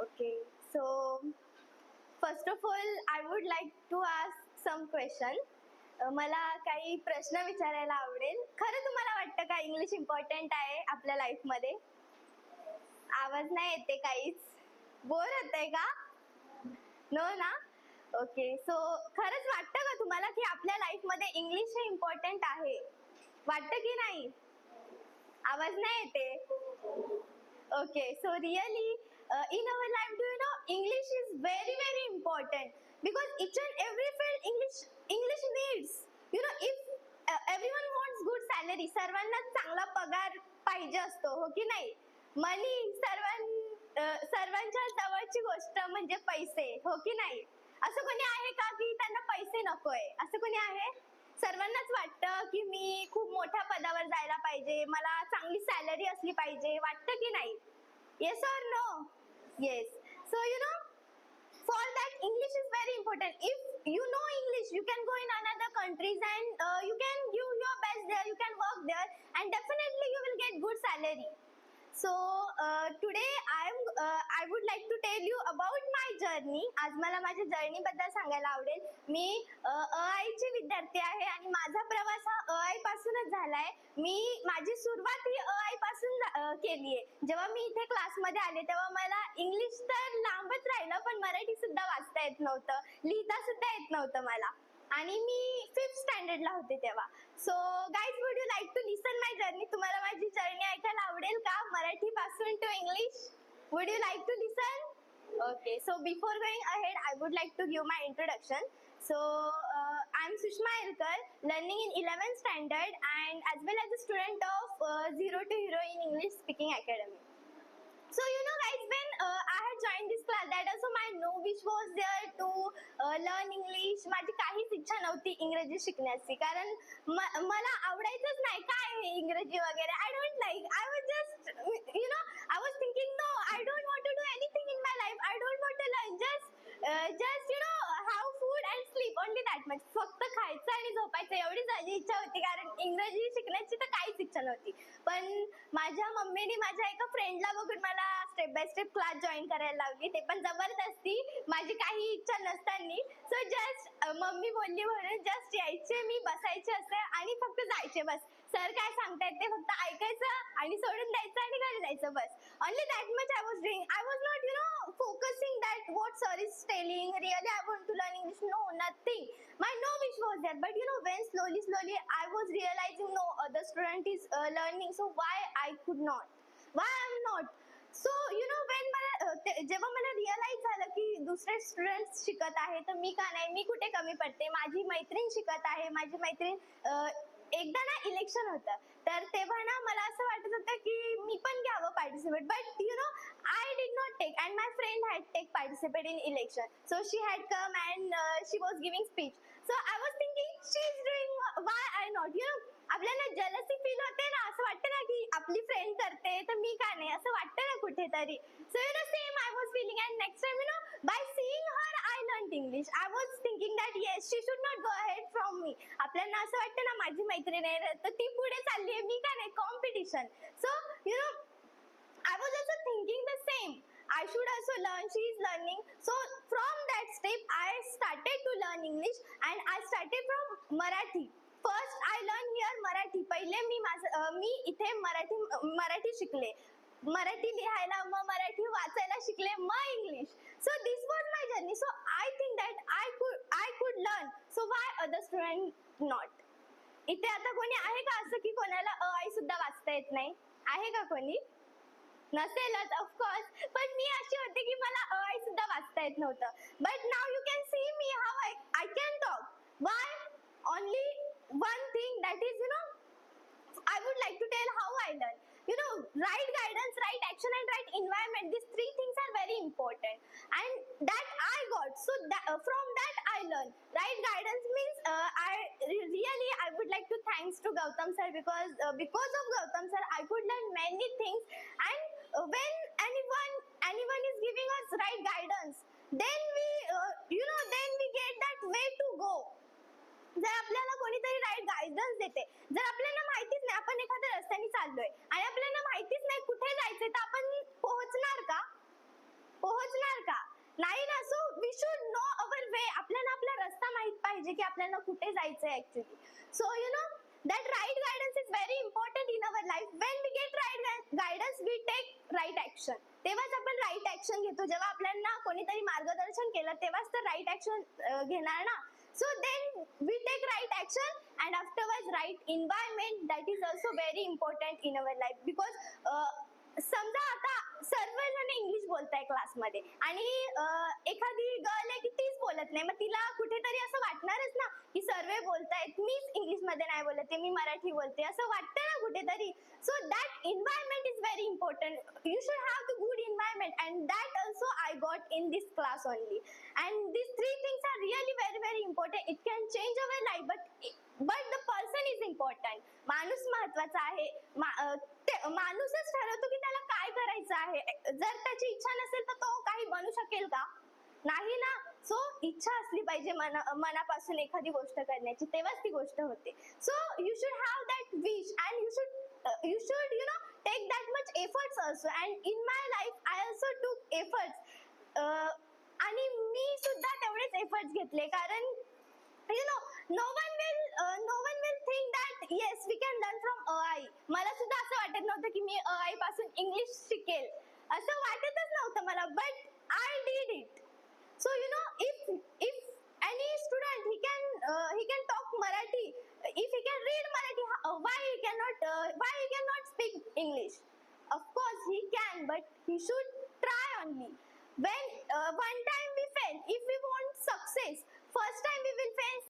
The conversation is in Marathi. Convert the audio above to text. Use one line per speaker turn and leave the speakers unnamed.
Okay, so first of all, I would like to ask some question. मला काही प्रश्न विचारायला आवडेल. खरं तुम्हाला वाटतं का इंग्लिश इम्पॉर्टंट आहे आपल्या लाईफमध्ये आवाज नाही येते काहीच. बोर होतंय का? नो ना? ओके सो खरंच वाटतं का तुम्हाला की आपल्या लाईफमध्ये इंग्लिश हे इम्पॉर्टंट आहे? वाटतं की नाही? आवाज नाही येते? Okay so really uh, in our life, do you know English is very very important because each and every field English English needs. You know, if uh, everyone wants good salary, सर्वांना चांगला पगार पाहिजे असतो, हो की नाही? मनी सर्वां अं, सर्वांच्या जवळची गोष्ट म्हणजे पैसे, हो की नाही? असं कोणी आहे का की त्यांना पैसे नकोय? असं कोणी आहे? सर्वांनाच वाटतं की मी खूप मोठ्या पदावर जायला पाहिजे मला चांगली सॅलरी असली पाहिजे वाटतं की नाही yes or no Yes. So, you know, for that English is very important. If you know English, you can go in another countries and uh, you can give your best there, you can work there and definitely you will get good salary. So, uh, today I am uh, I would like to tell you about my journey आज मला माझ्या जर्नी बद्दल सांगायला आवडेल. मी अ आई ची विद्यार्थी आहे आणि माझा प्रवास हा अ आई पासूनच झालाय. मी माझी सुरुवात ही अ आई पासून केली आहे जेव्हा मी इथे क्लासमध्ये आले तेव्हा मला इंग्लिश तर लांबच राहिलं पण मराठी सुद्धा वाचता येत नव्हतं. लिहिता सुद्धा येत नव्हतं मला. आणि मी फिफ्थ स्टँडर्डला होते तेव्हा. So guys would you like to listen my journey तुम्हाला माझी जर्नी ऐकायला आवडेल का? मराठी पासून to English would you like to listen Okay, so before going ahead, I would like to give my introduction. So, uh, I'm Sushma Ilkar, learning in 11th standard and as well as a student of uh, Zero to Hero in English Speaking Academy. So, you know, guys, when uh, I had joined this class, that also my no wish was there to uh, learn English. माझी काहीच इच्छा नव्हती इंग्रजी शिकण्याची कारण म- मला आवडायचंच नाही काय हे इंग्रजी वगैरे I don't like I was just you know I was thinking no I don't want to do anything in my life I don't want to learn just you know have food and sleep only that much फक्त खायचं आणि झोपायचं एवढीच माझी इच्छा होती. कारण इंग्रजी शिकण्याची तर काहीच इच्छा नव्हती. पण माझ्या मम्मीने माझ्या एका फ्रेंडला बघून मला step by step class join करायला लावली. ते पण जबरदस्ती. माझी काही इच्छा नसताना मम्मी बोलली म्हणून जस्ट यायचे मी बसायचे असते आणि फक्त जायचे बस. सर काय सांगतायत ते फक्त ऐकायचं आणि सोडून द्यायचं आणि घरी जायचं बस. Only that much I was doing I was not you know focusing that what sir is telling really I want to learn English no nothing my no wish was that but you know when slowly slowly I was realising no other student is learning so why I could not why I am not so you know when मला ते- जेव्हा मला रिअलाइज झालं की दुसरे स्टुडंट शिकत आहे तर मी का नाही? मी कुठे कमी पडते? माझी मैत्रीण शिकत आहे माझी मैत्रीण एकदा ना इलेक्शन होतं तर तेव्हा ना मला असं वाटत होतं की मी पण घ्यावं participate but you know I did not take and my friend had take participate in election so she had come and she was giving speech so I was thinking she is doing why I not you know आपल्याला जलसी फील होते ना असं वाटतं ना की आपली फ्रेंड करते वाटतं ना कुठेतरी so you know same I was feeling and next time you know by seeing her I learn English I was thinking that yes she should not go ahead from me आपल्याला असं वाटतं ना माझी मैत्रीण आहे तर ती पुढे चालली आहे मी का नाही competition so you know I was also thinking the same. I should also learn. She is learning. So from that step, I started to learn English and I started from Marathi. First, I learned here Marathi. पहिले मी माझं अं, मी इथे मराठी मराठी शिकले मराठी लिहायला मग मराठी वाचायला शिकले मग English. So this was my journey so I think that I could I could learn so why other student not इथे आता कोणी आहे का असं की कोणाला अ आई सुद्धा वाचता येत नाही? आहे का कोणी? नसेलच ऑफकोर्स पण मी अशी होते की मला अ आई सुद्धा वाचता येत नव्हतं. But now you can see me how I I can talk why only one thing that is you know I would like to tell how I learn You know, right guidance, right action, and right environment. These three things are very important, and that I got. So that, uh, from that I learn. Right guidance means uh, I really I would like to thanks to Gautam sir because uh, because of Gautam sir I could learn many things. And uh, when anyone anyone is giving us right guidance, then we uh, you know then we get that way to go. जर आपल्याला कोणीतरी राईट गायडन्स देते जर आपल्याला माहितीच नाही आपण एखाद्या रस्त्याने चाललोय आणि आपल्याला माहितीच नाही कुठे जायचंय तर आपण पोहोचणार का पोहोचणार आपल्याला कुठे जायचंय actually so you know that right guidance is very important in our life when we get right guidance we take right action तेव्हाच आपण राईट ऍक्शन घेतो. जेव्हा आपल्याला कोणीतरी मार्गदर्शन केलं तेव्हाच तर राईट ऍक्शन घेणार ना? So then we take right action and afterward right environment that is also very important in our life because समजा आता सर्वजण इंग्लिश बोलताय क्लासमध्ये आणि एखादी गर्ल आहे की तीच बोलत नाही. मग तिला कुठेतरी असं वाटणारच ना की सर्व बोलतायत. मीच इंग्लिशमध्ये नाही बोलते मी मराठी बोलते. असं वाटतं ना कुठेतरी. So that environment is very important you should have the good environment and that also I got in this class only and this three things are really very very important it can change our life but but the person is important माणूस महत्त्वाचा आहे. ते- माणूसच ठरवतो की त्याला काय करायचं आहे. जर त्याची इच्छा नसेल तर तो काही बनू शकेल का? नाही ना. सो इच्छा असली पाहिजे मना मनापासून एखादी गोष्ट करण्याची. तेव्हाच ती गोष्ट होते. So you should have that wish and you should you should you know take that much efforts also and in my life I also took efforts आणि मी सुद्धा तेवढेच एफर्ट्स घेतले. कारण you know no one will no one will think that yes we can learn from a ai मला सुद्धा असं वाटत नव्हतं की मी ai पासून इंग्लिश शिकेल असं वाटतच नव्हतं मला but I did it so you know if if any student he can he can talk Marathi if he can read Marathi why he can not why he can not speak English of course he can but he should try only when uh, one time we fail if we want success first time we will fail